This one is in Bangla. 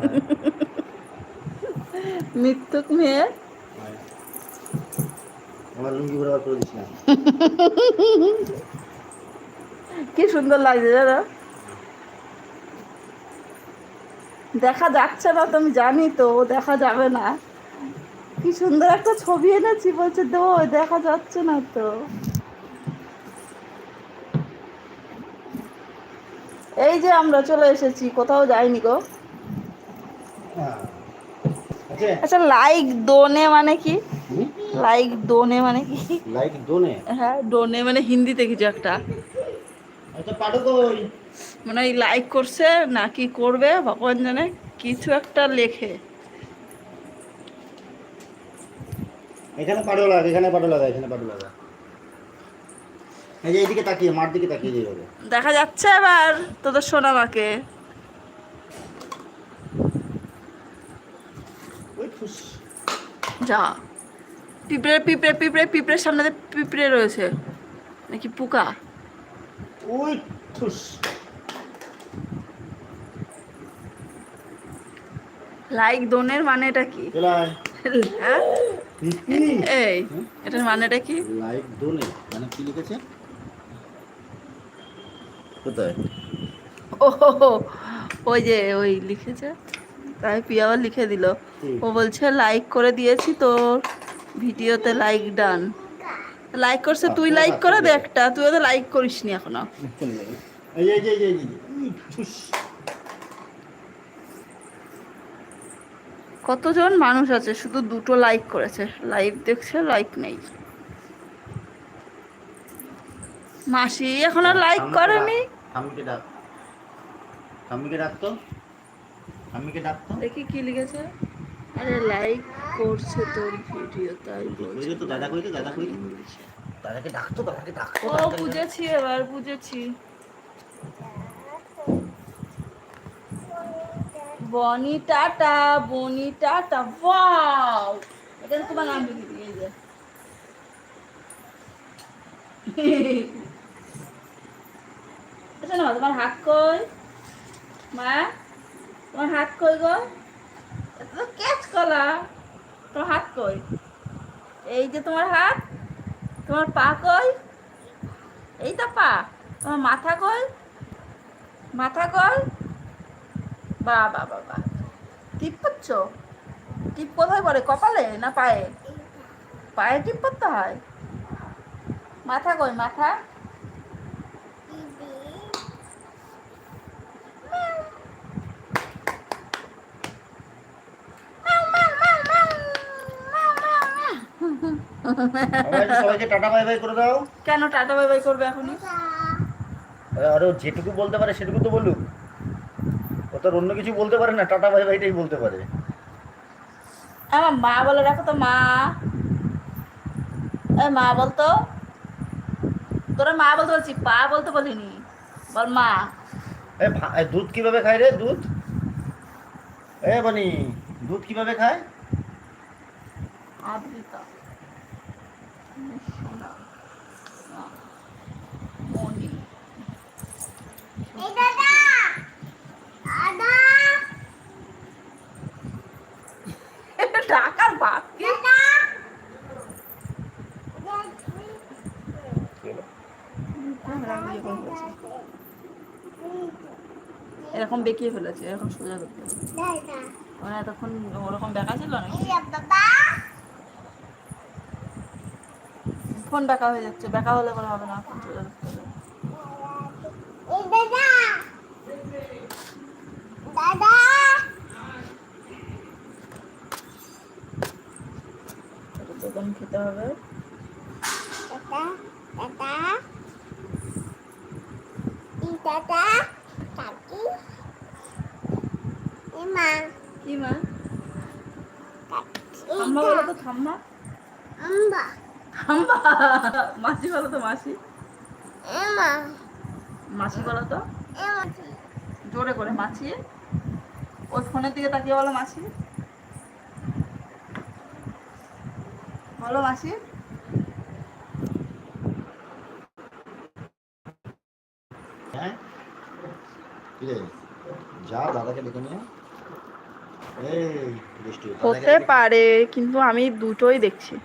মৃত্যুক মেয়ে আমার লুঙ্গি বরাবর করে দিস না। কি সুন্দর লাগছে জানো? দেখা যাচ্ছে না তো আমি জানি তো দেখা যাবে না। কি সুন্দর একটা ছবি এনেছি বলছে দো দেখা যাচ্ছে না তো। এই যে আমরা চলে এসেছি কোথাও যাইনি গো। আচ্ছা। লাইক দোনে মানে কি? লাইক দোনে মানে কি? লাইক দোনে? হ্যাঁ ডোনে মানে হিন্দিতে কিছু একটা। আচ্ছা পাঠো কই মানে লাইক করছে না কি করবে ভগবান জানে কিছু একটা লেখে। এখানে পাঠো লাগা এখানে পাঠো লাগা এখানে পাঠো লাগা এই যে এইদিকে তাকিয়ে মার দিকে তাকিয়ে যেভাবে। দেখা যাচ্ছে এবার তোদের সোনামাকে ওই ফুস যা। পিঁপড়ে পিঁপড়ে পিঁপড়ে পিঁপড়ের সামনে পিঁপড়ে রয়েছে নাকি পোকা? ওই ফুস লাইক দোনের মানে এটা কি হ্যাঁ? এই এটার মানেটা কি? লাইট দোনে মানে কি লিখেছে? কোথায়? ও ওই যে ওই লিখেছে তাই পিয়া লিখে দিল। ও বলছে লাইক করে দিয়েছি তোর ভিডিওতে লাইক ডান লাইক করছে তুই লাইক করে দে একটা তুই ওদের লাইক করিস নি এখনও কতজন মানুষ আছে শুধু দুটো লাইক করেছে? লাইভ দেখছে লাইক নেই। মাসি এখন আর লাইক করেনি? ঠাম্মিকে ডাক। ঠাম্মিকে ডাক তো। ঠাম্মিকে ডাক তো। দেখি কি লিখেছে। আরে লাইক করছে তোর ভিডিও তাই বলছে। তো দাদা কই দাদা কই দাদাকে ডাক তো দাদাকে ডাক তো ও বুঝেছি এবার বুঝেছি বনি টাটা বনি টাটা ওয়াও এখানে তোমার নাম লিখে দিয়ে এই যে। আচ্ছা না তোমার হাত কই মা তোমার হাত কই গো। তো ক্যাচ কলা তোমার হাত কই? এই যে তোমার হাত, তোমার পা কই? এই তো পা। তোমার মাথা কই? মাথা কই? বা বা বা বা। টিপ করছ টিপ কোথায় পড়ে? কপালে না পায়ে? পায়ে টিপ করতে হয়? মাথা কই? মাথা? সবাইকে টাটা বাই বাই করে দাও। কেন টাটা বাই বাই করবে এখনই? আরে যেটুকু বলতে পারে সেটুকু তো বলুক। ও তো অন্য কিছু বলতে পারে না টাটা বাই বাইটাই বলতে পারে। আমার মা বলে রাখো তো মা। এ মা বলতো? তোরা মা বলতে বলছি পা বলতে বলিনি। বল মা। এ দুধ কীভাবে খায় রে দুধ? এ বানি দুধ কীভাবে খায়? আদ্রিতা টাকার বাপ এরকম বেঁকিয়ে ফেলেছে এরকম সোজা করতে। মানে এতক্ষণ ওরকম দেখা ছিল নাকি? ফোন বেকা হয়ে যাচ্ছে বেকা হলে কোনো হবে না। ফোন হবে এটা দোকান খেতে হবে। কি মা? ঠাম্মা বলো তো ঠাম্মা মাসি বলো তো মাসি। মাসি বলো তো। জোরে করে মাছি ওই ফোনের দিকে তাকিয়ে বলো মাসি। বলো মাসি। হ্যাঁ? কি রে যা দাদাকে ডেকে নিয়ে। হতে পারে কিন্তু আমি দুটোই দেখছি।